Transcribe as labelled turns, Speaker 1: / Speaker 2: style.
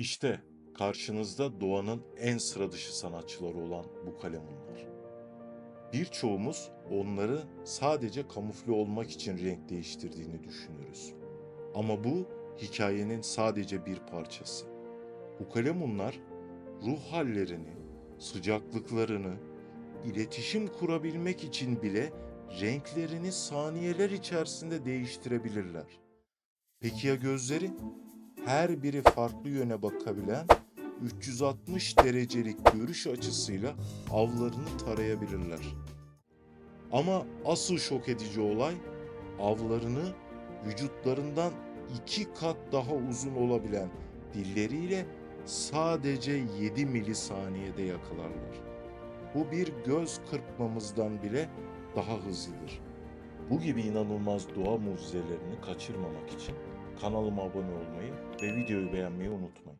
Speaker 1: İşte karşınızda doğanın en sıra dışı sanatçıları olan bu kalemunlar. Birçoğumuz onları sadece kamufle olmak için renk değiştirdiğini düşünürüz. Ama bu hikayenin sadece bir parçası. Bu kalemunlar ruh hallerini, sıcaklıklarını, iletişim kurabilmek için bile renklerini saniyeler içerisinde değiştirebilirler. Peki ya gözleri? Her biri farklı yöne bakabilen 360 derecelik görüş açısıyla avlarını tarayabilirler. Ama asıl şok edici olay avlarını vücutlarından iki kat daha uzun olabilen dilleriyle sadece 7 milisaniyede yakalarlar. Bu bir göz kırpmamızdan bile daha hızlıdır. Bu gibi inanılmaz doğa mucizelerini kaçırmamak için kanalıma abone olmayı ve videoyu beğenmeyi unutmayın.